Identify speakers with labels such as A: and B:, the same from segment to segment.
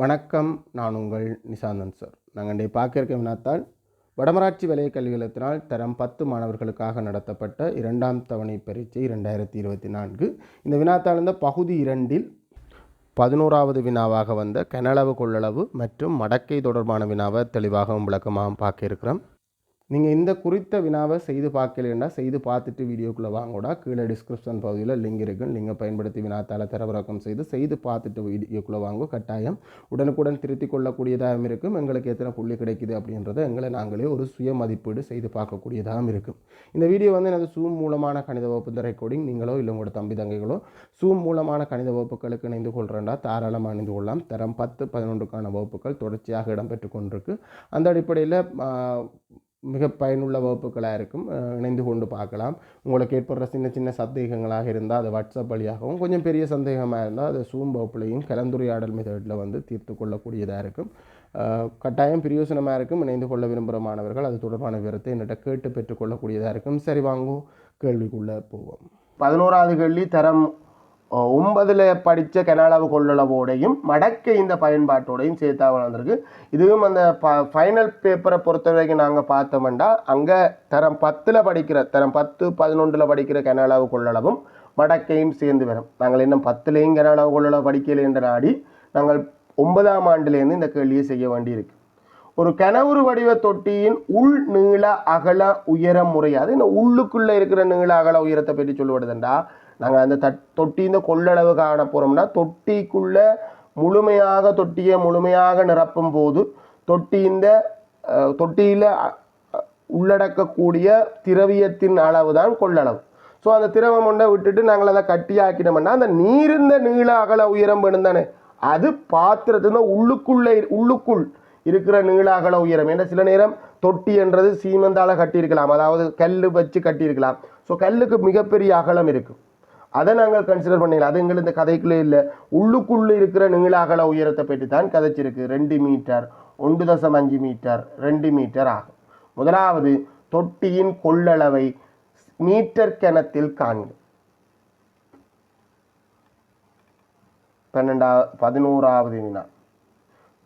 A: வணக்கம் நான் உங்கள் நிசாந்தன் சார். நாங்கள் இன்றைய பார்க்க வினாத்தால் வடமராட்சி வலய கல்விகளத்தினால் தரம் பத்து மாணவர்களுக்காக நடத்தப்பட்ட இரண்டாம் தவணை பரீட்சை இரண்டாயிரத்தி இருபத்தி நான்கு. இந்த வினாத்தாள் இந்த பகுதி இரண்டில் பதினோராவது வினாவாக வந்த கனளவு கொள்ளளவு மற்றும் மடக்கை தொடர்பான வினாவை தெளிவாகவும் விளக்கமாகவும் பார்க்க இருக்கிறோம். நீங்கள் இந்த குறித்த வினாவை செய்து பார்க்கலன்னா செய்து பார்த்துட்டு வீடியோக்குள்ளே வாங்கூடா. கீழே டிஸ்கிரிப்ஷன் பகுதியில் லிங்க் இருக்குது லிங்கை பயன்படுத்தி வினாத்தால் தரவிறக்கம் செய்து செய்து பார்த்துட்டு வீடியோக்குள்ளே வாங்க. கட்டாயம் உடனுக்குடன் திருத்திக் கொள்ளக்கூடியதாகவும் இருக்கும். எங்களுக்கு எத்தனை புள்ளி கிடைக்குது அப்படின்றத எங்களை நாங்களே ஒரு சுய மதிப்பீடு செய்து பார்க்கக்கூடியதாகவும் இருக்கும். இந்த வீடியோ வந்து எனது சூம் மூலமான கணித வகுப்பு ரெக்கார்டிங் நீங்களோ இல்லை உங்களோட தம்பி தங்கைகளோ சூம் மூலமான கணித வகுப்புகளுக்கு இணைந்து கொள்கிறேன்டா தாராளமாக இணைந்து கொள்ளலாம். தரம் பத்து பதினொன்றுக்கான வகுப்புகள் தொடர்ச்சியாக இடம்பெற்று கொண்டிருக்கு. அந்த அடிப்படையில் மிக பயனுள்ள வகுப்புகளாக இருக்கும். இணைந்து கொண்டு பார்க்கலாம். உங்களுக்கு ஏற்படுற சின்ன சின்ன சந்தேகங்களாக இருந்தால் அது வாட்ஸ்அப் வழியாகவும் கொஞ்சம் பெரிய சந்தேகமாக இருந்தால் அது சூம் வகுப்புலையும் கலந்துரையாடல் மெத்தடில் வந்து தீர்த்து கொள்ளக்கூடியதாக இருக்கும். கட்டாயம் பிரயோசனமாக இருக்கும். இணைந்து கொள்ள விரும்புகிற மாணவர்கள் அது தொடர்பான விவரத்தை என்னிட்ட கேட்டு பெற்றுக்கொள்ளக்கூடியதாக இருக்கும். சரி வாங்கும் கேள்விக்குள்ளே போவோம். பதினோராவது கேள்வி தரம் ஒன்பதில் படித்த கனடாவு கொள்ளளவோடையும் மடக்கை இந்த பயன்பாட்டோடையும் சேர்த்தா வளர்ந்துருக்கு. இதுவும் அந்த ப ஃபைனல் பேப்பரை பொறுத்த வரைக்கும் நாங்கள் பார்த்தோம்னா அங்கே தரம் பத்தில் படிக்கிற தரம் பத்து பதினொன்றில் படிக்கிற கனடாவு கொள்ளளவும் மடக்கையும் சேர்ந்து வரும். நாங்கள் இன்னும் பத்துலேயும் கனடாவு கொள்ளளவு படிக்கலை என்ற நாடி நாங்கள் ஒன்பதாம் ஆண்டுலேருந்து இந்த கேள்வியை செய்ய வேண்டியிருக்கு. ஒரு கனவுரு வடிவ தொட்டியின் உள் நீள அகல உயரம் முறையாது இந்த உள்ளுக்குள்ளே இருக்கிற நீள அகல உயரத்தை பற்றி சொல்லுவதுண்டா? நாங்கள் அந்த தட் தொட்டியின் கொள்ளளவு காண போகிறோம்னா தொட்டிக்குள்ளே முழுமையாக தொட்டியை முழுமையாக நிரப்பும் போது தொட்டியின் தொட்டியில் உள்ளடக்கக்கூடிய திரவியத்தின் அளவு தான் கொள்ளளவு. ஸோ அந்த திரவம் ஒன்றை விட்டுட்டு நாங்கள் அதை கட்டியாக்கினோம்னா அந்த நீர்ந்த நீள அகல உயரம் வேணும் தானே அது பாத்திரத்துல உள்ளுக்குள்ளே உள்ளுக்குள் இருக்கிற நீள அகல உயரம். ஏன்னா சில நேரம் தொட்டி என்றது சீமந்தால கட்டியிருக்கலாம். அதாவது கல் வச்சு கட்டியிருக்கலாம். ஸோ கல்லுக்கு மிகப்பெரிய அகலம் இருக்குது அதை நாங்கள் கன்சிடர் பண்ணிக்கலாம் அது எங்களுக்கு இந்த கதைக்குள்ளே இல்லை. உள்ளுக்குள்ளே இருக்கிற நீளாகல உயரத்தை பற்றி தான் கதைச்சிருக்கு. ரெண்டு மீட்டர் ஒன்று தசம் அஞ்சு மீட்டர் ரெண்டு மீட்டர் ஆகும். முதலாவது தொட்டியின் கொள்ளளவை மீட்டர் கிணத்தில் காண்க. பன்னெண்டாவது பதினோராவது வினா.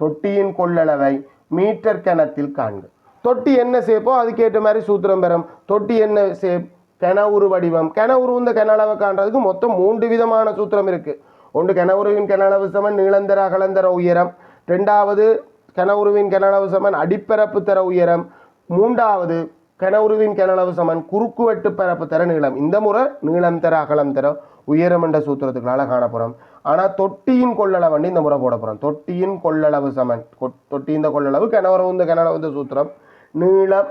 A: தொட்டியின் கொள்ளளவை மீட்டர் கிணத்தில் காண்க. தொட்டி என்ன சேப்போ அதுக்கேற்ற மாதிரி சூத்திரம் பெறும். தொட்டி என்ன சேப் கெனவுரு வடிவம். கெனவுரு இந்த கெனளவை காண்றதுக்கு மொத்தம் மூன்று விதமான சூத்திரம் இருக்கு. ஒன்று கெனவுருவின் கெனளவு சமன் நீளந்தர அகலந்தர உயரம். ரெண்டாவது கெனவுருவின் கெனளவு சமன் அடிப்பரப்பு தர உயரம். மூன்றாவது கெனவுருவின் கெனளவு சமன் குறுக்கு வெட்டு பரப்பு தர நீளம். இந்த முறை நீளம் தர அகலம் தர உயரம் என்ற சூத்திரத்துக்களால காணப்போகிறோம் ஆனால் தொட்டியின் கொள்ளளவு வந்து இந்த முறை போட போகிறோம் தொட்டியின் கொள்ளளவு சமன். கொ- தொட்டியின் கொள்ளளவு கிணவர இந்த கிணறு இந்த சூத்திரம். நீளம்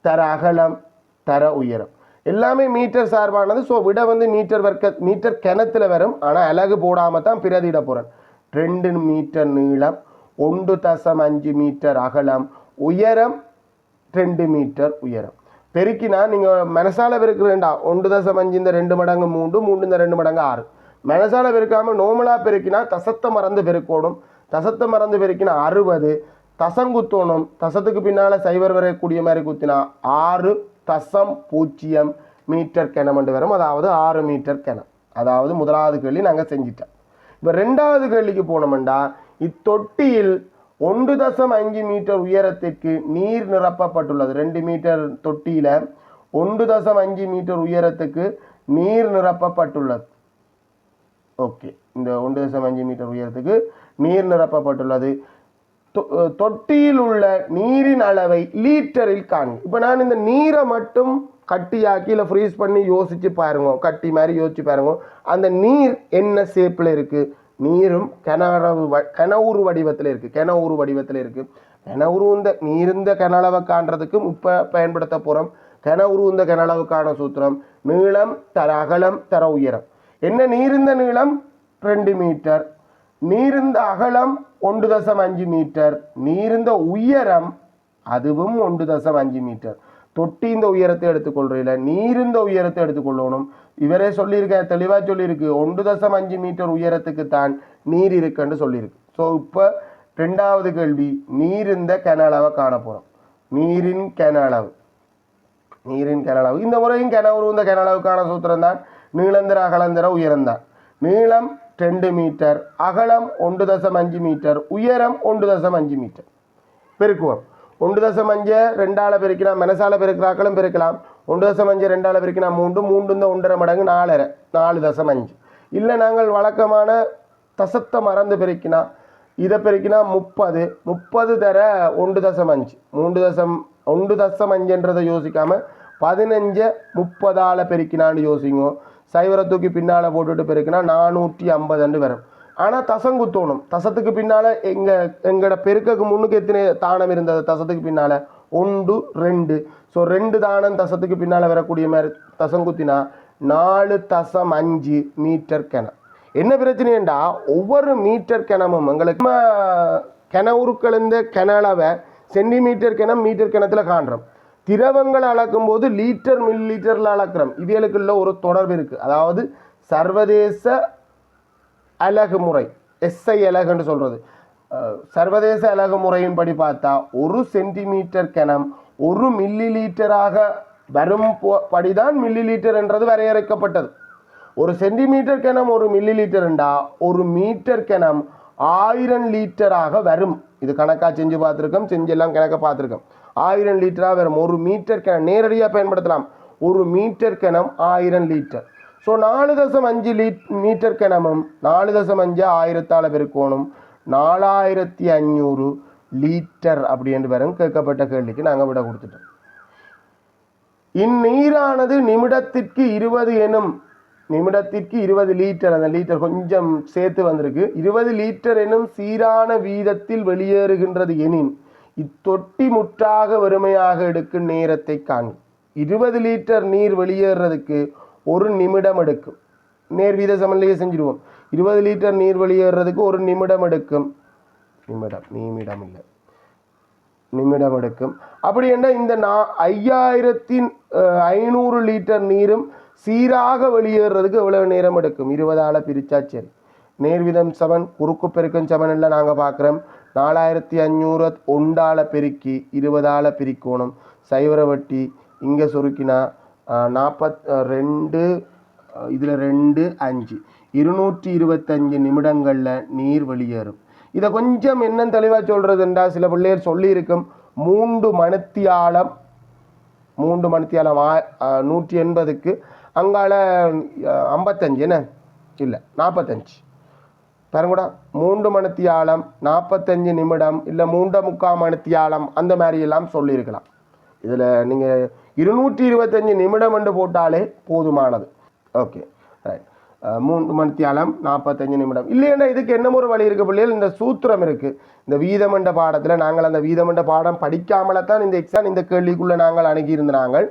A: தர அகலம் தர உயரம். எல்லாமே மீட்டர் சார்பானது. ஸோ விட வந்து மீட்டர் வர்க்க மீட்டர் கிணத்துல வரும். ஆனால் அலகு போடாமல் தான் பிரதியிட போகிறேன் ரெண்டு மீட்டர் நீளம் ஒன்று தசம் அஞ்சு மீட்டர் அகலம் உயரம் ரெண்டு மீட்டர் உயரம். பெருக்கினா நீங்கள் மனசால பெருக்கிறேன்டா ஒன்று தசம் அஞ்சு இந்த ரெண்டு மடங்கு மூன்று மூன்று இந்த ரெண்டு மடங்கு ஆறு. மனசால பெருக்காமல் நோமலாக பெருக்கினா தசத்தை மறந்து பெருக்கணும். தசத்தை மறந்து பெருக்கினா அறுபது. தசம் குத்தணும். தசத்துக்கு பின்னால் சைவர் வரக்கூடிய மாதிரி குத்தினா ஆறு தசம் பூஜ்ஜியம் மீட்டர் கிணமண்டு வரும். அதாவது ஆறு மீட்டர் கிணம். அதாவது முதலாவது கேள்வி நாங்கள் செஞ்சிட்டோம். இப்போ ரெண்டாவது கேள்விக்கு போனோம்டா இத்தொட்டியில் ஒன்று தசம் அஞ்சு மீட்டர் உயரத்திற்கு நீர் நிரப்பப்பட்டுள்ளது. ரெண்டு மீட்டர் தொட்டியில் ஒன்று தசம் அஞ்சு மீட்டர் உயரத்துக்கு நீர் நிரப்பப்பட்டுள்ளது. ஓகே. இந்த ஒன்று தசம் அஞ்சு மீட்டர் உயரத்துக்கு நீர் நிரப்பப்பட்டுள்ளது. தொட்டியில் உள்ள நீரின் அளவை லீட்டரில் காண்க இப்போ நான் இந்த நீரை மட்டும் கட்டியாக்கி இல்லை ஃப்ரீஸ் பண்ணி யோசிச்சு பாருங்க. கட்டி மாதிரி யோசிச்சு பாருங்க. அந்த நீர் என்ன ஷேப்பில் இருக்குது நீரும் கிணறு வ கனவுரு வடிவத்தில் இருக்குது கெனவுரு வடிவத்தில் இருக்குது கெனவுரு இந்த நீருந்த கிணளவை காண்றதுக்கும் இப்போ பயன்படுத்த போகிறோம் கனவுரு இந்த கனளவுக்கான சூத்திரம் நீளம் தர அகலம் தர உயரம். என்ன நீருந்த நீளம்? ரெண்டு மீட்டர். நீருந்த அகலம் ஒன்று தசம் அஞ்சு மீட்டர். நீருந்த உயரம் அதுவும் ஒன்று தசம் அஞ்சு மீட்டர். தொட்டி இந்த உயரத்தை எடுத்துக்கொள்றீல. நீருந்த உயரத்தை எடுத்துக்கொள்ளணும். இவரே சொல்லியிருக்க தெளிவாக சொல்லியிருக்கு. ஒன்று தசம் அஞ்சு மீட்டர் உயரத்துக்கு தான் நீர் இருக்குன்னு சொல்லியிருக்கு. ஸோ இப்போ ரெண்டாவது கேள்வி நீரிந்த கன அளவை காண போகிறோம் நீரின் கனளவு நீரின் கனளவு இந்த முறையும் கிணறு இந்த கனளவுக்கான சூத்திரம் தான் நீளந்திர அகலந்திர உயரம்தான். நீளம் ரெண்டு மீட்டர் அகலம் ஒன்று தசம் அஞ்சு மீட்டர் உயரம் ஒன்று தசம் அஞ்சு மீட்டர். பெருக்குவோம். ஒன்று தசம் அஞ்சு ரெண்டால் பெருக்கலாம் மனசால பெருக்கிறாக்களும் பெருக்கலாம். ஒன்று தசம் அஞ்சு ரெண்டால் பெருக்கலாம் மூன்று மூன்று இந்த ஒன்றரை மடங்கு நாலரை நாலு தசம் அஞ்சு. இல்லை நாங்கள் வழக்கமான தசத்தை மறந்து பெருக்கினா இதை பெருக்கினா முப்பது முப்பது தர ஒன்று தசம் அஞ்சு. மூன்று தசம் ஒன்று தசம் அஞ்சுன்றதை யோசிக்காமல் பதினஞ்சை முப்பதால் பெருக்கினான்னு யோசிங்க. சைவரை தூக்கி பின்னால் போட்டுட்டு பெருக்கினா நானூற்றி ஐம்பது அண்டு வரும். ஆனால் தசங்குத்தோணும் தசத்துக்கு பின்னால் எங்கள் எங்களோட பெருக்கக்கு முன்னுக்கு எத்தனை தானம் இருந்தது? தசத்துக்கு பின்னால் ஒன்று ரெண்டு. ஸோ ரெண்டு தானம் தசத்துக்கு பின்னால் வரக்கூடிய மாதிரி தசங்குத்தினா நாலு தசம் அஞ்சு மீட்டர் கிணம். என்ன பிரச்சனைண்டா ஒவ்வொரு மீட்டர் கிணமும் எங்களுக்கு நம்ம இருந்த கிணளவை சென்டிமீட்டர் கிணம் மீட்டர் கிணத்துல காண்றோம். திரவங்களை அளக்கும் போது லீட்டர் மில்லி லீட்டரில் அளக்கிறோம். இவைகளுக்குள்ள ஒரு தொடர்பு இருக்குது அதாவது சர்வதேச அலகு முறை எஸ்ஐ அலகுன்னு சொல்கிறது சர்வதேச அலகு முறையின்படி பார்த்தா ஒரு சென்டிமீட்டர் கிணம் ஒரு மில்லி லீட்டராக வரும் போ- படிதான் மில்லி லீட்டர் என்றது வரையறுக்கப்பட்டது. ஒரு சென்டிமீட்டர் கிணம் ஒரு மில்லி லிட்டர்ண்டா ஒரு மீட்டர் கிணம் ஆயிரம் லீட்டராக வரும். இது கணக்காக செஞ்சு பார்த்துருக்கோம் செஞ்செல்லாம் கணக்க பார்த்துருக்கோம். ஆயிரம் லிட்டராக வரும் ஒரு மீட்டர் கிணம் நேரடியாக பயன்படுத்தலாம். ஒரு மீட்டர் கிணம் ஆயிரம் லிட்டர் ஸோ நாலு தசம் அஞ்சு லீட் மீட்டர் கிணமும் நாலு தசம் அஞ்சு ஆயிரத்தால் பெருக்கோணும். நாலாயிரத்தி அஞ்சூறு லீட்டர் அப்படி என்று வரும் கேட்கப்பட்ட கேள்விக்கு நாங்கள் விட கொடுத்துட்டோம். இந்நீரானது நிமிடத்திற்கு இருபது எனும் நிமிடத்திற்கு இருபது லீட்டர் அந்த லீட்டர் கொஞ்சம் சேர்த்து வந்திருக்கு. இருபது லீட்டர் எனும் சீரான வீதத்தில் வெளியேறுகின்றது எனின் இத்தொட்டி முற்றாக வெறுமையாக எடுக்கும் நேரத்தை காண்க இருபது லிட்டர் நீர் வெளியேறதுக்கு ஒரு நிமிடம் எடுக்கும். நேர் வீத சமநிலையை செஞ்சிருவோம். இருபது லிட்டர் நீர் வெளியேறதுக்கு ஒரு நிமிடம் எடுக்கும். நிமிடம் நிமிடம் இல்லை நிமிடம் எடுக்கும். அப்படி என்ன இந்த நா ஐயாயிரத்தின் ஐநூறு லிட்டர் நீரும் சீராக வெளியேறதுக்கு எவ்வளவு நேரம் எடுக்கும்? இருபதால் பிரிச்சா சரி. நேர்விதம் சமன் குறுக்கு பெருக்கம் சமன் எல்லாம் நாங்கள் பார்க்குறோம் நாலாயிரத்தி அஞ்சூறு ஒண்டால பெருக்கி இருபதால பிரிக்கணும். சைவரை வட்டி இங்கே சுருக்கினா நாற்பத் ரெண்டு இதில் ரெண்டு அஞ்சு. இருநூற்றி இருபத்தஞ்சு நிமிடங்களில் நீர் வெளியேறும். இதை கொஞ்சம் என்ன தெளிவாக சொல்கிறதுண்டா சில பிள்ளையர் சொல்லியிருக்கும் மூன்று மணித்தியாலம் மூன்று மணித்தியாலம் ஆ- நூற்றி எண்பதுக்கு அங்கால ஐம்பத்தஞ்சு என்ன? இல்லை நாற்பத்தஞ்சு. பாருங்கூடா மூன்று மணித்தியாலம் நாற்பத்தஞ்சு நிமிடம் இல்லை மூன்று முக்கால் மணித்தியாலம் அந்த மாதிரி எல்லாம் சொல்லியிருக்கலாம். இதில் நீங்கள் இருநூற்றி இருபத்தஞ்சு நிமிடம் என்று போட்டாலே போதுமானது. ஓகே ரைட் மூன்று மணித்தியாலம் நாற்பத்தஞ்சு நிமிடம். இல்லைன்னா இதுக்கு என்ன ஒரு வழி இருக்குது பிள்ளைகள் இந்த சூத்திரம் இருக்குது இந்த வீதமண்ட பாடத்தில் நாங்கள் அந்த வீதமண்ட பாடம் படிக்காமல தான் இந்த எக்ஸாம் இந்த கேள்விக்குள்ளே நாங்கள் அணுகியிருந்தாங்கள்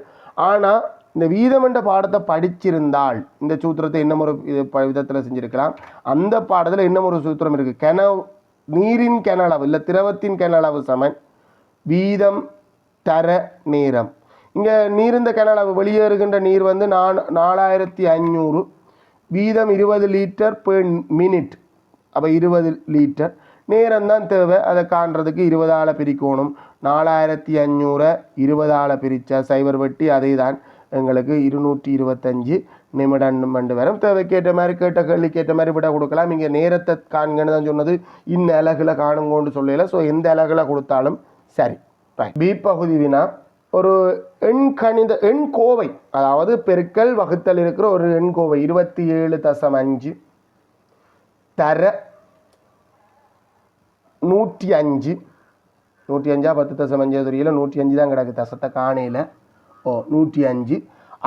A: ஆனால் இந்த வீதம் என்ற பாடத்தை படிச்சிருந்தால் இந்த சூத்திரத்தை என்ன ஒரு இது ப- விதத்தில் செஞ்சுருக்கலாம். அந்த பாடத்தில் என்ன ஒரு சூத்திரம் இருக்குது கென நீரின் கெனளவு இல்லை திரவத்தின் கெனளவு சமன். வீதம் தர நேரம். இங்கே நீர்ந்த கனளவு வெளியேறுகின்ற நீர் வந்து நான் நாலாயிரத்தி ஐநூறு. வீதம் இருபது லிட்டர் பெர் மினிட் அப்போ இருபது லிட்டர் நேரம் தான் தேவை. அதை காண்றதுக்கு இருபதால் பிரிக்கணும். நாலாயிரத்தி அஞ்சூறை இருபதால் பிரித்தா சைபர் வெட்டி அதே தான் எங்களுக்கு இருநூற்றி இருபத்தஞ்சு நிமிடம் மண்டு வரும். தேவைக்கேற்ற மாதிரி கேட்ட கேள்விக்கேற்ற மாதிரி விட கொடுக்கலாம். இங்கே நேரத்தை காண்கன்னு தான் சொன்னது. இந்த அழகில் காணுங்கன்னு சொல்லல. ஸோ எந்த அழகில் கொடுத்தாலும் சரி. ரைட் பி பகுதி வினா ஒரு எண் கணித எண் கோவை. அதாவது பெருக்கல் வகுத்தல் இருக்கிற ஒரு எண் கோவை. இருபத்தி ஏழு தசம் அஞ்சு தர நூற்றி அஞ்சு. நூற்றி அஞ்சா பத்து தசம் அஞ்சு தெரியல? நூற்றி அஞ்சு தான் கிடக்கு. தசத்தை காணையில். ஓ நூற்றி அஞ்சு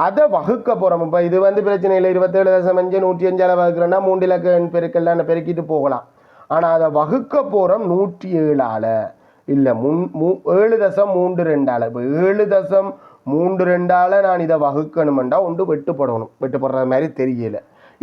A: அதை வகுக்க போகிறோம் இப்போ இது வந்து பிரச்சனை இல்லை. இருபத்தேழு தசம் அஞ்சு நூற்றி அஞ்சால் வகுக்கிறோன்னா மூன்று இலக்க எண் பெருக்கெல்லாம் பெருக்கிட்டு போகலாம். ஆனால் அதை வகுக்க போகிறோம் நூற்றி ஏழால் இல்லை முன் மூ ஏழு தசம் மூன்று ரெண்டால். இப்போ ஏழு தசம் மூன்று ரெண்டால் நான் இதை வகுக்கணுமெண்டா ஒன்று வெட்டுப்படணும் வெட்டுப்படுற மாதிரி தெரியல.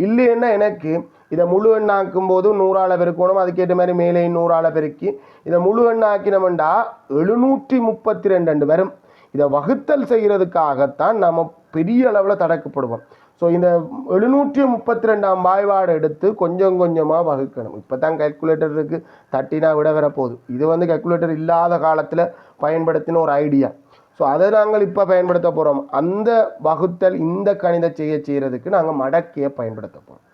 A: இல்லைன்னா எனக்கு இதை முழு எண்ணாக்கும் போது நூறால் பெருக்கணும். அதுக்கேற்ற மாதிரி மேலே நூறால பெருக்கி இதை முழு எண்ணாக்கினோம்டா எழுநூற்றி முப்பத்தி ரெண்டு வரும். இதை வகுத்தல் செய்கிறதுக்காகத்தான் நம்ம பெரிய அளவில் தடக்கப்படுவோம். ஸோ இந்த எழுநூற்றி முப்பத்தி ரெண்டாம் வாய்வாடு எடுத்து கொஞ்சம் கொஞ்சமாக வகுக்கணும். இப்போ தான் கேல்குலேட்டர் இருக்குது தட்டினா விட வரப்போகுது. இது வந்து கேல்குலேட்டர் இல்லாத காலத்தில் பயன்படுத்தின ஒரு ஐடியா ஸோ அதை நாங்கள் இப்போ பயன்படுத்த போகிறோம் அந்த வகுத்தல் இந்த கணித செய்ய செய்கிறதுக்கு நாங்கள் மடக்கையை பயன்படுத்த போகிறோம்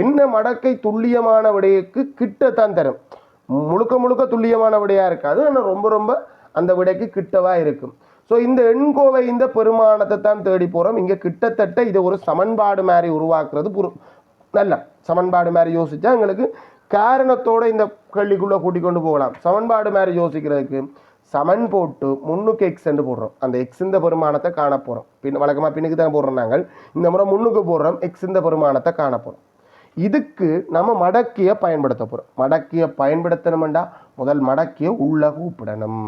A: என்ன மடக்கை துல்லியமான விடைக்கு கிட்டத்தான் தரும். முழுக்க முழுக்க துல்லியமான விடையாக இருக்காது. ஆனால் ரொம்ப ரொம்ப அந்த விடைக்கு கிட்டவாக இருக்கும். ஸோ இந்த எண்கோவை இந்த பெருமானத்தை தான் தேடி போகிறோம் இங்கே கிட்டத்தட்ட இதை ஒரு சமன்பாடு மாதிரி உருவாக்குறது புரு நல்ல சமன்பாடு மாதிரி யோசித்தா எங்களுக்கு காரணத்தோட இந்த கேள்விக்குள்ளே கூட்டிக் கொண்டு போகலாம். சமன்பாடு மாதிரி யோசிக்கிறதுக்கு சமன் போட்டு முன்னுக்கு எக்ஸ்ன்று போடுறோம். அந்த எக்ஸ் இந்த பெருமானத்தை காண போகிறோம் பின் வழக்கமாக பின்னுக்கு தான் போடுறோம் நாங்கள். இந்த முறை முன்னுக்கு போடுறோம். எக்ஸ் இந்த பெருமானத்தை காண போகிறோம் இதுக்கு நம்ம மடக்கிய பயன்படுத்த போகிறோம் மடக்கிய பயன்படுத்தணும்டா முதல் மடக்கிய உள்ள கூப்பிடணும்.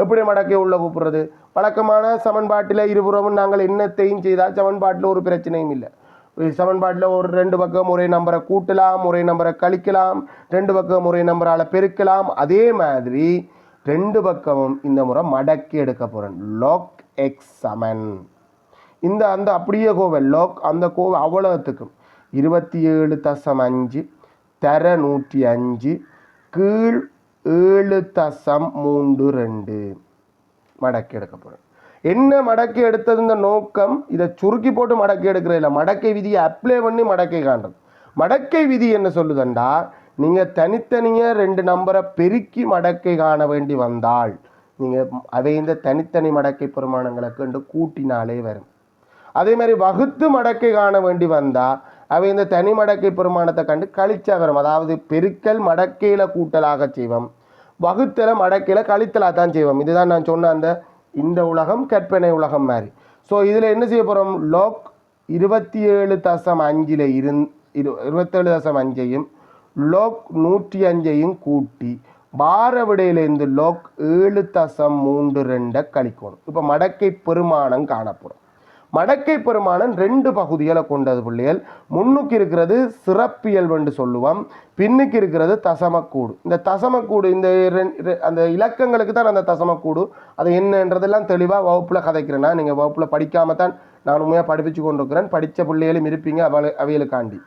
A: எப்படி மடக்கை உள்ள கூப்பிடுறது? வழக்கமான சமன்பாட்டில் இருபுறமும் நாங்கள் என்னத்தையும் செய்தால் சமன்பாட்டில் ஒரு பிரச்சனையும் இல்லை. சமன்பாட்டில் ஒரு ரெண்டு பக்கம் ஒரே நம்பரை கூட்டலாம் ஒரே நம்பரை கழிக்கலாம் ரெண்டு பக்கம் ஒரே நம்பரால் பெருக்கலாம். அதே மாதிரி ரெண்டு பக்கமும் இந்த முறை மடக்கி எடுக்க போகிறேன் லாக் எக்ஸ் சமன். இந்த அந்த அப்படியே கோவை லாக் அந்த கோவை அவ்வளோத்துக்கும் இருபத்தி ஏழு தசம் அஞ்சு தர நூற்றி அஞ்சு கீழ் ஏழு தசம் மூன்று ரெண்டு. மடக்கி எடுக்க போகிறேன் என்ன மடக்கி எடுத்தது இந்த நோக்கம்? இதை சுருக்கி போட்டு மடக்கி எடுக்கிற இல்லை. மடக்கை விதியை அப்ளை பண்ணி மடக்கை காண்றது. மடக்கை விதி என்ன சொல்லுதண்டா? நீங்கள் தனித்தனியாக ரெண்டு நம்பரை பெருக்கி மடக்கை காண வேண்டி வந்தால் நீங்கள் அதை இந்த தனித்தனி மடக்கை பெருமானங்களை கண்டு கூட்டினாலே வரும். அதே மாதிரி வகுத்து மடக்கை காண வேண்டி வந்தால் அவை இந்த தனி மடக்கை பெருமானத்தை கண்டு கழிச்சா வரும் அதாவது பெருக்கல் மடக்கையில கூட்டலாக செய்வோம். வகுத்தல மடக்கையில கழித்தலாக தான் செய்வோம். இதுதான் நான் சொன்ன அந்த இந்த உலகம் கற்பனை உலகம் மாதிரி. ஸோ இதில் என்ன செய்ய போகிறோம் லோக் இருபத்தி ஏழு தசம் அஞ்சில் இருந் இரு இருபத்தேழு தசம் அஞ்சையும் லோக் நூற்றி அஞ்சையும் கூட்டி பார விடையிலேருந்து லோக் ஏழு தசம் மூன்று ரெண்டை கழிக்கணும். இப்போ மடக்கை பெருமானம் காணப்படும். மடக்கை பெருமானன் ரெண்டு பகுதிகளை கொண்டது பிள்ளைகள். முன்னுக்கு இருக்கிறது சிறப்பியல்பு என்று சொல்லுவோம். பின்னுக்கு இருக்கிறது தசமக்கூடு. இந்த தசமக்கூடு இந்த அந்த இலக்கங்களுக்கு தான் அந்த தசமக்கூடு. அது என்னன்றதெல்லாம் தெளிவாக வகுப்பில் கதைக்கிறேன்னா நீங்கள் வகுப்பில் படிக்காம தான் நான் உண்மையாக படிப்பிச்சு கொண்டிருக்கிறேன். படித்த பிள்ளைகளும் இருப்பீங்க அவளை அவைகளுக்காண்டி.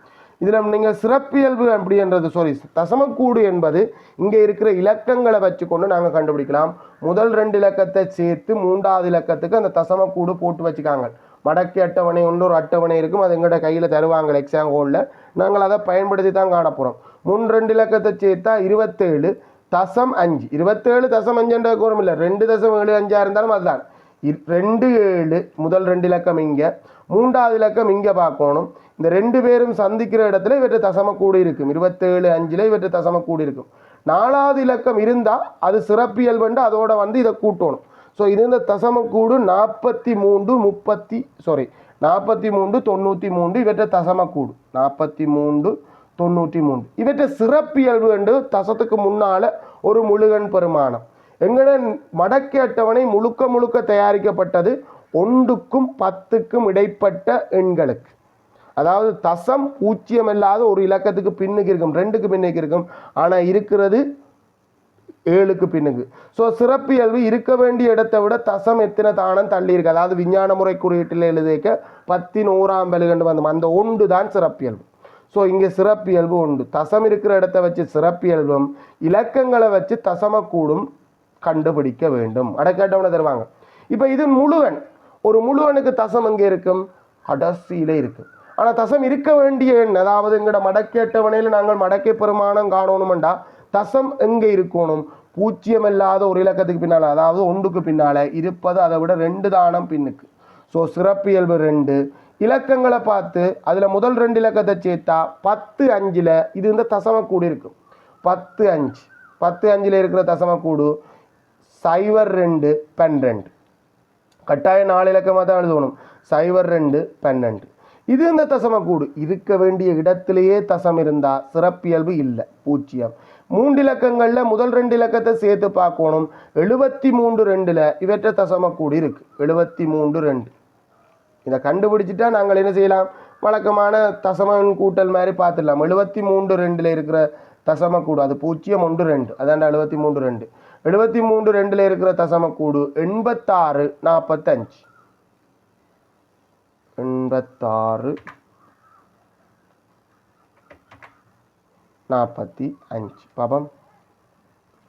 A: இதில் நீங்கள் சிறப்பியல்பு அப்படின்றது சாரி தசமக்கூடு என்பது இங்கே இருக்கிற இலக்கங்களை வச்சுக்கொண்டு நாங்கள் கண்டுபிடிக்கலாம். முதல் ரெண்டு இலக்கத்தை சேர்த்து மூன்றாவது இலக்கத்துக்கு அந்த தசமக்கூடு போட்டு வச்சுக்காங்க. வடக்கு அட்டவணை ஒன்று ஒரு அட்டவணை இருக்கும். அது எங்கள்கிட்ட கையில் தருவாங்க எக்ஸாம் ஹோலில் நாங்கள் அதை பயன்படுத்தி தான் காண போகிறோம் மூணு ரெண்டு இலக்கத்தை சேர்த்தா இருபத்தேழு தசம் அஞ்சு. இருபத்தேழு தசம் அஞ்சுன்ற கூறும் இல்லை ரெண்டு தசம் ஏழு அஞ்சாக இருந்தாலும் அதுதான். இ- ரெண்டு ஏழு முதல் ரெண்டு இலக்கம் இங்கே. மூன்றாவது இலக்கம் இங்கே பார்க்கணும். இந்த ரெண்டு பேரும் சந்திக்கிற இடத்துல இவற்றை கூடி இருக்கும். இருபத்தேழு அஞ்சில் இவற்றை கூடி இருக்கும். நாலாவது இலக்கம் இருந்தால் அது சிறப்பியல்புண்டு அதோட வந்து இதை கூட்டணும். ஸோ இது இந்த தசமக்கூடு நாற்பத்தி மூன்று முப்பத்தி சாரி நாற்பத்தி மூன்று தொண்ணூற்றி மூன்று இவற்றை தசமக்கூடு. நாற்பத்தி மூன்று தொண்ணூற்றி மூன்று. இவற்றை சிறப்பியல்பு என்று தசத்துக்கு முன்னால் ஒரு முழுகன் பெருமானம். எங்கட மடக்கை அட்டவணை முழுக்க முழுக்க தயாரிக்கப்பட்டது ஒன்றுக்கும் பத்துக்கும் இடைப்பட்ட எண்களுக்கு. அதாவது தசம் பூச்சியம் இல்லாத ஒரு இலக்கத்துக்கு பின்னுக்கு இருக்கும் ரெண்டுக்கு பின்னுக்கு இருக்கும். ஆனால் இருக்கிறது ஏழுக்கு பின்னுக்கு ஸோ சிறப்பியல்பு இருக்க வேண்டிய இடத்தை விட தசம் எத்தனை தானம் தள்ளியிருக்கு அதாவது விஞ்ஞான முறை குறியீட்டில் எழுதிக்க பத்தின் ஓராம் பெலுகண்டு வந்தோம். அந்த ஒன்று தான் சிறப்பியல்பு ஸோ இங்கே சிறப்பியல்பு உண்டு. தசம் இருக்கிற இடத்த வச்சு சிறப்பியல்பும் இலக்கங்களை வச்சு தசமக்கூடும் கண்டுபிடிக்க வேண்டும். அடக்கட்டவனை தருவாங்க. இப்போ இது முழுவன். ஒரு முழுவனுக்கு தசம் எங்கே இருக்கும்? அடசியிலே இருக்கு. ஆனால் தசம் இருக்க வேண்டிய எண் அதாவது எங்களோட மடக்கேட்டவனையில் நாங்கள் மடக்கை பெருமானம் காணணுமெண்டா தசம் எங்கே இருக்கணும்? பூஜ்ஜியம் இல்லாத ஒரு இலக்கத்துக்கு பின்னால் அதாவது ஒன்றுக்கு பின்னால் இருப்பது அதை விட ரெண்டு தானம் பின்னுக்கு. ஸோ சிறப்பியல்பு ரெண்டு. இலக்கங்களை பார்த்து அதில் முதல் ரெண்டு இலக்கத்தை சேர்த்தா பத்து அஞ்சில் இது இந்த தசமக்கூடு இருக்கும் பத்து அஞ்சு. பத்து அஞ்சில் இருக்கிற தசமக்கூடு சைவர் ரெண்டு பன்னெண்டு. கட்டாயம் நாலு இலக்கமாக தான் எழுதணும். சைவர் ரெண்டு பன்னெண்டு. இது இந்த தசமக்கூடு. இருக்க வேண்டிய இடத்திலேயே தசம் இருந்தால் சிறப்பியல்பு இல்லை. பூஜ்ஜியம் மூன்று இலக்கங்களில் முதல் ரெண்டு இலக்கத்தை சேர்த்து பார்க்கணும். எழுபத்தி மூன்று ரெண்டில் இவற்றை தசமக்கூடு இருக்கு. எழுபத்தி மூன்று ரெண்டு. இதை கண்டுபிடிச்சிட்டா நாங்கள் என்ன செய்யலாம்? வழக்கமான தசமன் கூட்டல் மாதிரி பார்த்துடலாம். எழுபத்தி மூன்று ரெண்டில் இருக்கிற தசமக்கூடு அது பூஜ்ஜியம் ஒன்று ரெண்டு. அதாண்டா எழுபத்தி மூன்று ரெண்டு. எழுபத்தி மூன்று ரெண்டில் இருக்கிற தசமக்கூடு எண்பத்தாறு நாற்பத்தஞ்சு. எண்பத்தாறு நாற்பத்தி அஞ்சு. பாப்பம்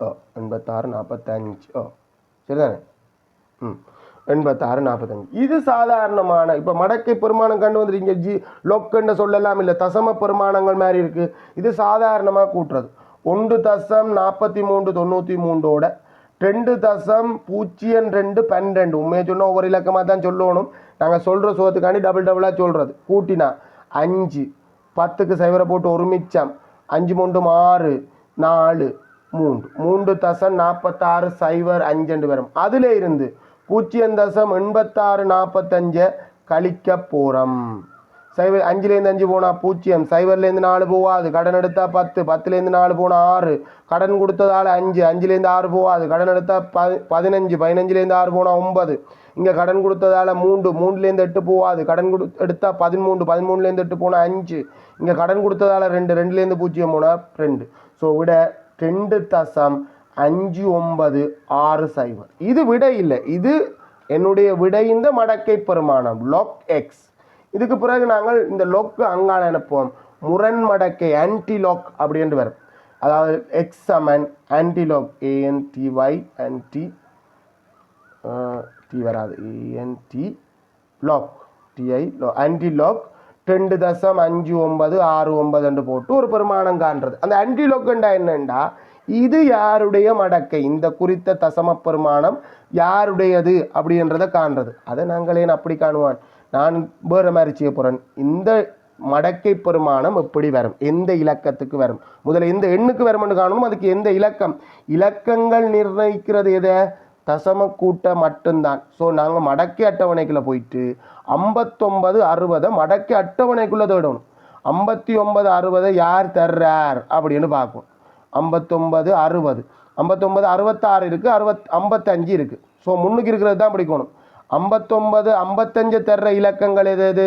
A: ஓ எண்பத்தாறு நாற்பத்தஞ்சு ஓ சரிதானே? ம் எண்பத்தாறு நாற்பத்தஞ்சு இது சாதாரணமான இப்போ மடக்கை பெருமானம் கண்டு வந்துருக்கீங்க. ஜி லொக்கன்னு சொல்லலாம் இல்லை தசம பெருமானங்கள் மாதிரி இருக்குது இது சாதாரணமாக கூட்டுறது. ஒன்று தசம் நாற்பத்தி மூன்று தொண்ணூற்றி மூன்றோட ரெண்டு தசம் பூஜ்ஜியம் ரெண்டு பன்னெண்டு உண்மையை சொன்னால் ஒவ்வொரு இலக்கமாக தான் சொல்லணும். நாங்கள் சொல்கிற சுகத்துக்காண்டி டபுள் டபுளாக சொல்கிறது கூட்டினா அஞ்சு பத்துக்கு சைவரை போட்டு ஒரு மிச்சம். அஞ்சு மூன்று ஆறு நாலு மூன்று. மூன்று தசம் நாற்பத்தாறு சைவர் அஞ்சண்டு வரும். அதில் இருந்து பூஜ்ஜியம் தசம் எண்பத்தாறு நாற்பத்தஞ்சை கழிக்க போகிறோம் சைவர் அஞ்சுலேருந்து அஞ்சு போனால் பூஜ்ஜியம் சைவர்லேருந்து நாலு போகாது கடன் எடுத்தால் பத்து பத்துலேருந்து நாலு போனால் ஆறு கடன் கொடுத்ததால் அஞ்சு அஞ்சுலேருந்து ஆறு போகாது கடன் எடுத்தால் ப பதினஞ்சு பதினஞ்சுலேருந்து ஆறு போனால் ஒன்பது இங்கே கடன் கொடுத்ததால் மூன்று மூணுலேருந்து எட்டு போகாது கடன் கொடு எடுத்தால் பதிமூன்று பதிமூணுலேருந்து எட்டு போனால் அஞ்சு. இங்கே கடன் கொடுத்ததால் ரெண்டு ரெண்டுலேருந்து பூஜ்ஜியம் போனால் ரெண்டு. ஸோ விட ரெண்டு தசம் அஞ்சு ஒன்பது ஆறு சைவர் இது விடை இல்லை. இது என்னுடைய விடை இந்த மடக்கை பெருமானம் லொக் எக்ஸ் இதுக்கு பிறகு நாங்கள் இந்த லொக்கு அங்கான அனுப்புவோம் முரண் மடக்கை ஆன்டி லாக் அப்படின்ட்டு வரும். அதாவது எக்ஸ் சமன் ஆன்டி லாக் ஏஎன்டிஒய் ஆன்டி டி வராது. ஏஎன்டி லாக் டிஐ ஆன்டி லாக் ரெண்டு தசம் அஞ்சு ஒன்பது ஆறு ஒன்பதுன்னு போட்டு ஒரு பெருமானம் காண்றது. அந்த ஆன்டி லாக்ண்டா என்னண்டா இது யாருடைய மடக்கை? இந்த குறித்த தசம பெருமானம் யாருடையது அப்படின்றத காண்றது. அதை நாங்கள் ஏன் அப்படி காணுவான்? நான் வேறு மாதிரி செய்ய போகிறேன் இந்த மடக்கை பெருமானம் எப்படி வரும்? எந்த இலக்கத்துக்கு வரும்? முதல்ல எந்த எண்ணுக்கு வரும்னு காணணும். அதுக்கு எந்த இலக்கம்? இலக்கங்கள் நிர்ணயிக்கிறது எதை? தசம கூட்ட மட்டும்தான். ஸோ நாங்கள் மடக்கை அட்டவணைக்குள்ளே போயிட்டு ஐம்பத்தொம்பது அறுபதை மடக்கை அட்டவணைக்குள்ளே தேடணும். ஐம்பத்தி ஒன்பது அறுபதை யார் தர்றார்? அப்படின்னு பார்ப்போம். ஐம்பத்தொம்பது அறுபது. ஐம்பத்தொம்பது அறுபத்தாறு இருக்குது அறுபத் ஐம்பத்தஞ்சு இருக்குது ஸோ முன்னுக்கு இருக்கிறது தான் பிடிக்கணும். ஐம்பத்தொம்பது ஐம்பத்தஞ்சு தர்ற இலக்கங்கள் எது எது?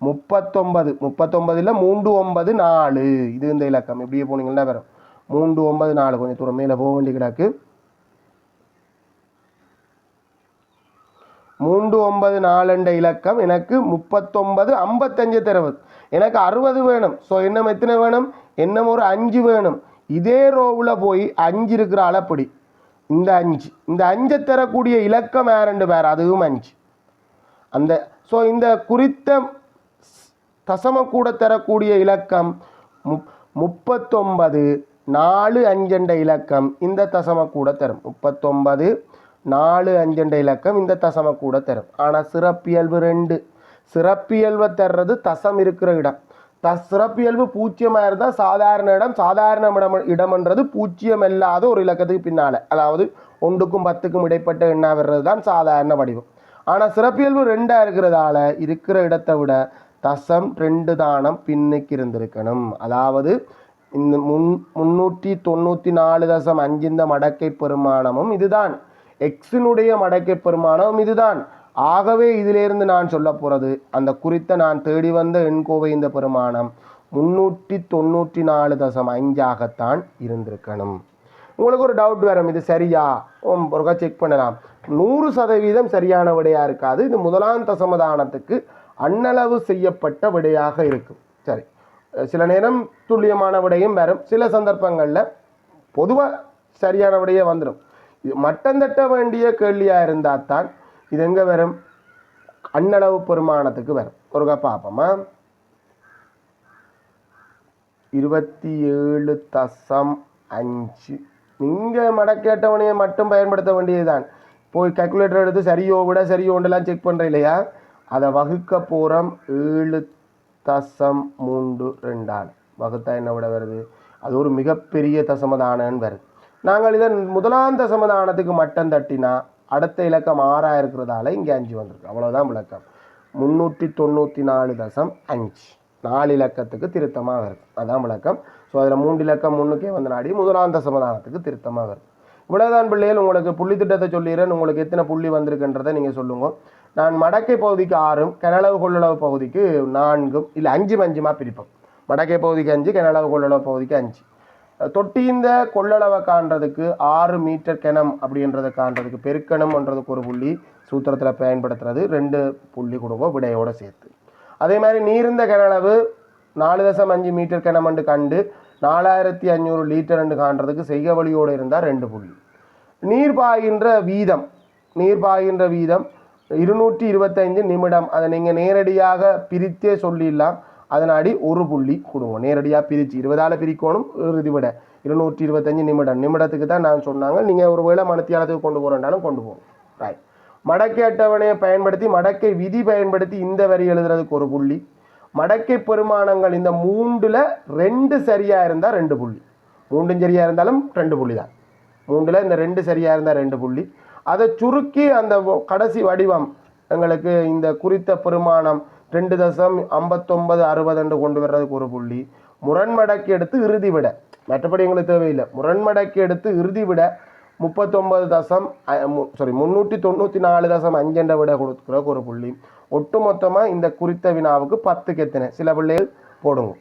A: முப்பத்தொன்பது. முப்பத்தொன்பதில் மூன்று ஒன்பது நாலு. இது இந்த இலக்கம். இப்படியே போனீங்கன்னா வரும். மூன்று ஒன்பது நாலு. கொஞ்சம் தூரம் மேலே போக வேண்டி கிடக்கு மூன்று ஒன்பது நாலண்ட இலக்கம். எனக்கு முப்பத்தொன்பது ஐம்பத்தஞ்சு தருவது. எனக்கு அறுபது வேணும். ஸோ இன்னும் எத்தனை வேணும்? இன்னும் ஒரு அஞ்சு வேணும். இதே ரோவில் போய் அஞ்சு இருக்கிற அளப்படி இந்த அஞ்சு. இந்த அஞ்சை தரக்கூடிய இலக்கம் ரெண்டு பேர். அதுவும் அஞ்சு. அந்த ஸோ இந்த குறித்த தசம கூட தரக்கூடிய இலக்கம் முப் முப்பத்தொன்பது நாலு அஞ்சண்ட இலக்கம். இந்த தசம கூட தரும். முப்பத்தொன்பது நாலு அஞ்சண்ட இலக்கம் இந்த தசம கூட தரும். ஆனால் சிறப்பியல்பு ரெண்டு. சிறப்பியல்பை தர்றது தசம் இருக்கிற இடம். த சிறப்பியல்பு பூஜ்ஜியமாக இருந்தால் சாதாரண இடம் சாதாரண இடம் இடம்ன்றது பூஜ்ஜியம் இல்லாத ஒரு இலக்கத்துக்கு பின்னால். அதாவது ஒன்றுக்கும் பத்துக்கும் இடைப்பட்ட எண்ணா வர்றது தான் சாதாரண வடிவம். ஆனால் சிறப்பியல்பு ரெண்டாக இருக்கிறதால இருக்கிற இடத்தை விட தசம் ரெண்டு தானம் பின்னுக்கு இருந்திருக்கணும். அதாவது இந்த முன் முன்னூற்றி தொண்ணூற்றி நாலு தசம் அஞ்சு இந்த மடக்கை பெருமானமும் இதுதான். எக்ஸினுடைய மடக்கை பெருமானம் இதுதான். ஆகவே இதிலிருந்து நான் சொல்ல போகிறது அந்த குறித்த நான் தேடி வந்த எண்கோவை இந்த பெருமானம் முன்னூற்றி தொண்ணூற்றி நாலு தசம் அஞ்சாகத்தான் இருந்திருக்கணும். உங்களுக்கு ஒரு டவுட் வரும் இது சரியா? ஒருக்கா செக் பண்ணலாம். நூறு சதவீதம் சரியான விடையாக இருக்காது. இது முதலாம் தசமதானத்துக்கு அன்னளவு செய்யப்பட்ட விடையாக இருக்கும். சரி. சில நேரம் துல்லியமான விடையும் வரும். சில சந்தர்ப்பங்களில் பொதுவாக சரியான விடையே வந்துடும் மட்டம் தட்ட வேண்டிய கேள்வியாக இருந்தால் தான் இது எங்கே வரும்? அண்ணளவு பெருமானத்துக்கு வரும். ஒருக்கா பார்ப்போமா இருபத்தி ஏழு தசம் அஞ்சு. நீங்கள் மடக்கேட்டவனையை மட்டும் பயன்படுத்த வேண்டியதுதான். போய் கால்குலேட்டர் எடுத்து சரியோ விட சரியோண்டெல்லாம் செக் பண்ணுற இல்லையா? அதை வகுக்க போகிறோம் ஏழு தசம் மூன்று ரெண்டால். வகுத்தா என்ன விட வருது? அது ஒரு மிகப்பெரிய தசமதானன்னு வருது. நாங்கள் இதை முதலாந்த சமதானத்துக்கு மட்டம் தட்டினா அடுத்த இலக்கம் ஆறாக இருக்கிறதால இங்கே அஞ்சு வந்திருக்கு. அவ்வளோதான் விளக்கம். முந்நூற்றி தொண்ணூற்றி நாலு தசம் அஞ்சு. நாலு இலக்கத்துக்கு திருத்தமாக வருது அதான் விளக்கம். ஸோ அதில் மூன்று இலக்கம் முன்னுக்கே வந்த நாடி முதலாந்த சமதானத்துக்கு திருத்தமாக வருது இவ்வளோதான் பிள்ளைகள் உங்களுக்கு புள்ளி திட்டத்தை சொல்லிடுறேன். உங்களுக்கு எத்தனை புள்ளி வந்திருக்குன்றதை நீங்கள் சொல்லுங்க. நான் மடக்கை பகுதிக்கு ஆறும் கனளவு கொள்ளளவு பகுதிக்கு நான்கும் இல்லை அஞ்சும் அஞ்சுமா பிரிப்போம். மடக்கை பகுதிக்கு அஞ்சு கனளவு கொள்ளளவு பகுதிக்கு அஞ்சு. தொட்டியிந்த கொள்ளளவை காண்றதுக்கு ஆறு மீட்டர் கிணம் அப்படின்றத காண்றதுக்கு பெருக்கணம்ன்றதுக்கு ஒரு புள்ளி சூத்திரத்தில் பயன்படுத்துறது ரெண்டு புள்ளி கொடுங்க விடையோட சேர்த்து. அதே மாதிரி நீர்ந்த கிணளவு நாலு தசம் அஞ்சு மீட்டர் கிணமண்டு கண்டு நாலாயிரத்தி அஞ்சூறு லிட்டர் காண்றதுக்கு செய்க வழியோடு இருந்தால் ரெண்டு புள்ளி. நீர் பாய்கின்ற வீதம் நீர் பாய்கின்ற வீதம் இருநூற்றி இருபத்தைந்து நிமிடம். அதை நீங்கள் நேரடியாக பிரித்தே சொல்லிடலாம். அதனாடி ஒரு புள்ளி கொடுங்க. நேரடியாக பிரித்து இருபதால் பிரிக்கணும் இறுதி விட. இருநூற்றி இருபத்தஞ்சு நிமிடம். நிமிடத்துக்கு தான் நான் சொன்னாங்க. நீங்கள் ஒரு வேளை மனத்தியாலத்துக்கு கொண்டு போகிறேன்டாலும் கொண்டு போகும் ரைட் மடக்கை அட்டவணையை பயன்படுத்தி மடக்கை விதி பயன்படுத்தி இந்த வரி எழுதுறதுக்கு ஒரு புள்ளி. மடக்கை பெருமானங்கள் இந்த மூன்றில் ரெண்டு சரியாக இருந்தால் ரெண்டு புள்ளி. மூன்றும் சரியாக இருந்தாலும் ரெண்டு புள்ளி தான் மூன்றில் இந்த ரெண்டு சரியாக இருந்தால் ரெண்டு புள்ளி. அதை சுருக்கி அந்த கடைசி வடிவம் எங்களுக்கு இந்த குறித்த பெருமானம் ரெண்டு தசம் ஐம்பத்தொன்பது அறுபதுண்டு கொண்டு வர்றதுக்கு ஒரு புள்ளி. முரண்மடக்கி எடுத்து இறுதி விட. மற்றபடி எங்களுக்கு தேவையில்லை. முரண்மடக்கி எடுத்து இறுதி விட முப்பத்தொம்பது தசம் சாரி முந்நூற்றி தொண்ணூற்றி நாலு தசம் அஞ்செண்ட விட கொடுக்குறதுக்கு ஒரு புள்ளி. ஒட்டுமொத்தமாக இந்த குறித்த வினாவுக்கு பத்துக்கு எத்தனை? சில பிள்ளைகள் போடுங்க.